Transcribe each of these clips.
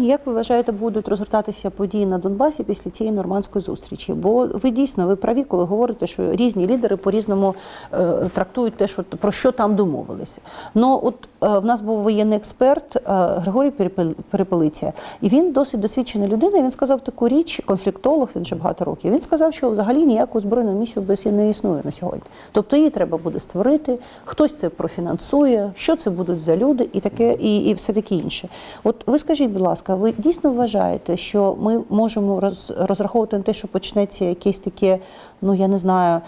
Як ви вважаєте, будуть розгортатися події на Донбасі після цієї нормандської зустрічі? Бо ви дійсно ви праві, коли говорите, що різні лідери по-різному е, трактують те, що про що там домовилися. Ну от е, в нас був воєнний експерт е, Григорій Перепел- Перепелиця, і він досить досвідчена людина. і Він сказав таку річ, конфліктолог, він вже багато років. Він сказав, що взагалі ніяку збройну місію без не існує на сьогодні. Тобто її треба буде створити, хтось це профінансує, що це будуть за люди, і таке, і, і все таке інше. От ви скажіть, будь ласка, ви дійсно вважаєте, що ми можемо роз, розраховувати на те, що почнеться якесь таке, ну я не знаю,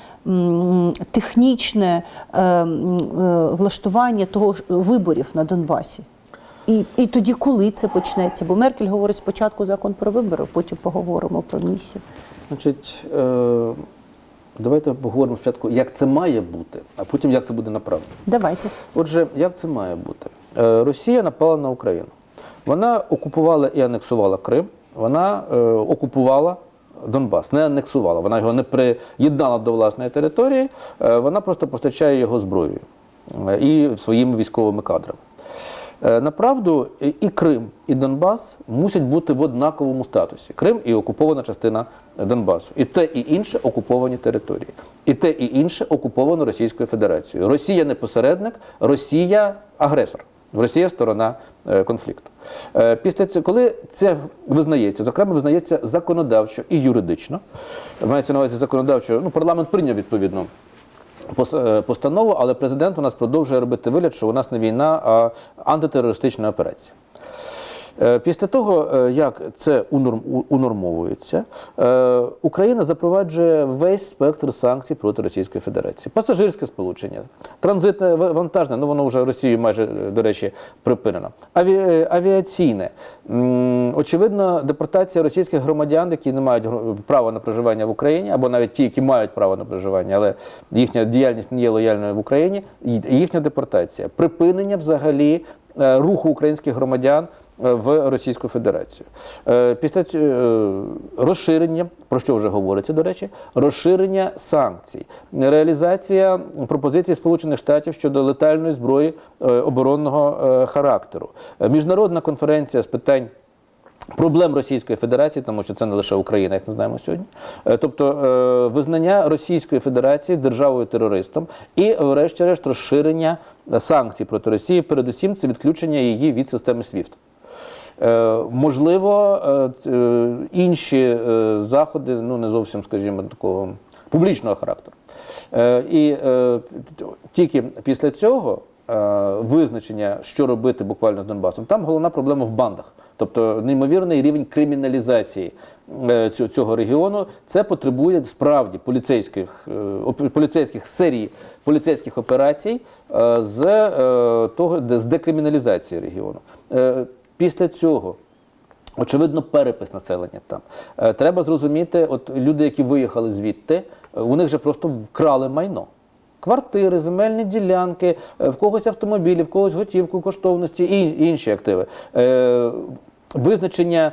технічне е, е, влаштування того ж виборів на Донбасі? І, і тоді, коли це почнеться? Бо Меркель говорить спочатку закон про вибори, потім поговоримо про місію. Значить, е, давайте поговоримо спочатку, як це має бути, а потім як це буде направлено. Давайте. Отже, як це має бути? Е, Росія напала на Україну. Вона окупувала і анексувала Крим, вона е, окупувала Донбас, не анексувала, вона його не приєднала до власної території, е, вона просто постачає його зброєю е, і своїми військовими кадрами. Е, Направду, і Крим, і Донбас мусять бути в однаковому статусі. Крим і окупована частина Донбасу. І те, і інше окуповані території. І те, і інше окуповано Російською Федерацією. Росія не посередник, Росія агресор. Росія сторона е, конфлікту. Е, Після цього, коли це визнається, зокрема, визнається законодавчо і юридично, мається на увазі законодавчо, ну парламент прийняв відповідно е, постанову, але президент у нас продовжує робити вигляд, що у нас не війна, а антитерористична операція. Е, Після того, е, як це унормовується, е, Україна запроваджує весь спектр санкцій проти Російської Федерації. Пасажирське сполучення, транзитне вантажне, ну воно вже Росією майже, до речі, припинено. Аві, авіаційне. Очевидно, депортація російських громадян, які не мають права на проживання в Україні, або навіть ті, які мають право на проживання, але їхня діяльність не є лояльною в Україні, їхня депортація, припинення взагалі руху українських громадян в Російську Федерацію. Е, Після е, розширення, про що вже говориться, до речі, розширення санкцій, реалізація пропозицій Сполучених Штатів щодо летальної зброї е, оборонного е, характеру, Е, міжнародна конференція з питань. Проблем Російської Федерації, тому що це не лише Україна, як ми знаємо сьогодні. Е, Тобто е, визнання Російської Федерації державою терористом і, врешті-решт, розширення е, санкцій проти Росії, передусім це відключення її від системи SWIFT. Е, Можливо, е, е, інші заходи, ну не зовсім, скажімо, такого публічного характеру. І тільки після цього визначення, що робити буквально з Донбасом, там головна проблема в бандах. Тобто неймовірний рівень криміналізації цього, регіону. Це потребує справді поліцейських, поліцейських серій поліцейських операцій з того, з декриміналізації регіону. Після цього. Очевидно, перепис населення там. Е, Треба зрозуміти, от люди, які виїхали звідти, е, у них же просто вкрали майно. Квартири, земельні ділянки, е, в когось автомобілі, в когось готівку, коштовності і інші активи. Визначення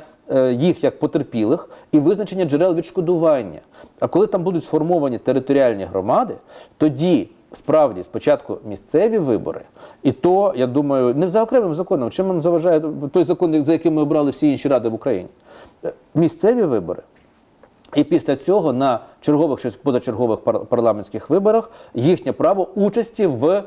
їх як потерпілих і визначення джерел відшкодування. А коли там будуть сформовані територіальні громади, тоді справді спочатку місцеві вибори, і то, я думаю, не за окремим законом, чим нам заважає той закон, за яким ми обрали всі інші ради в Україні. Е, Місцеві вибори. І після цього на чергових чи позачергових парламентських виборах їхнє право участі в е,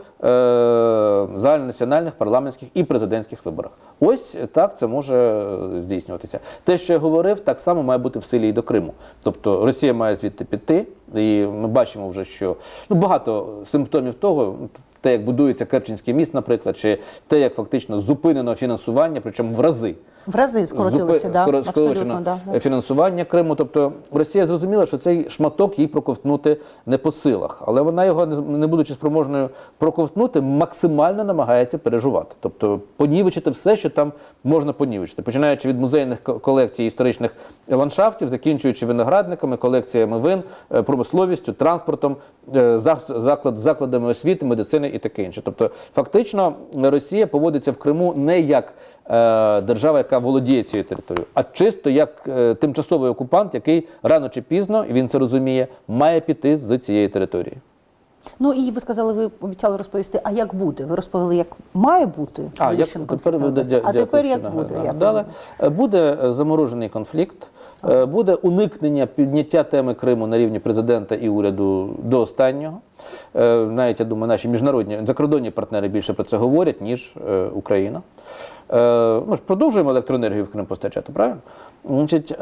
загальнонаціональних парламентських і президентських виборах. Ось так це може здійснюватися. Те, що я говорив, так само має бути в силі і до Криму. Тобто Росія має звідти піти, і ми бачимо вже, що ну багато симптомів того. Те, як будується Керченський міст, наприклад, чи те, як фактично зупинено фінансування, причому в рази В рази скоротилося, да, абсолютно. Да, фінансування Криму. Тобто Росія зрозуміла, що цей шматок їй проковтнути не по силах, але вона його не будучи спроможною проковтнути, максимально намагається пережувати. Тобто понівечити все, що там можна понівечити, починаючи від музейних колекцій історичних ландшафтів, закінчуючи виноградниками, колекціями вин, е, промисловістю, транспортом, е, заклад, закладами освіти, медицини і таке інше. Тобто, фактично, Росія поводиться в Криму не як держава, яка володіє цією територією, а чисто як е, тимчасовий окупант, який рано чи пізно, і він це розуміє, має піти з цієї території. Ну і ви сказали, ви обіцяли розповісти, а як буде? Ви розповіли, як має бути А, як, тепер, конфлікт дя- а тепер як буде? Як нагадали. Е, Буде е, заморожений конфлікт, е, буде уникнення підняття теми Криму на рівні президента і уряду до останнього. Е, Навіть я думаю, наші міжнародні закордонні партнери більше про це говорять, ніж е, Україна. Е, Ми ж продовжуємо електроенергію в Крим постачати, правильно? Значить, е,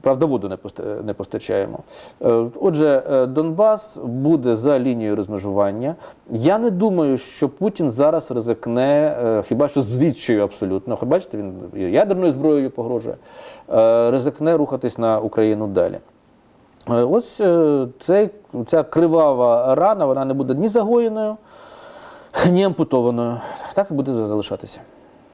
правда, воду не постачаємо. Е, Отже, Донбас буде за лінією розмежування. Я не думаю, що Путін зараз ризикне, хіба що з відчаю абсолютно. Бачите, він ядерною зброєю погрожує, ризикне рухатись на Україну далі. Ось цей, ця кривава рана, вона не буде ні загоєною, ні ампутованою. Так і буде залишатися.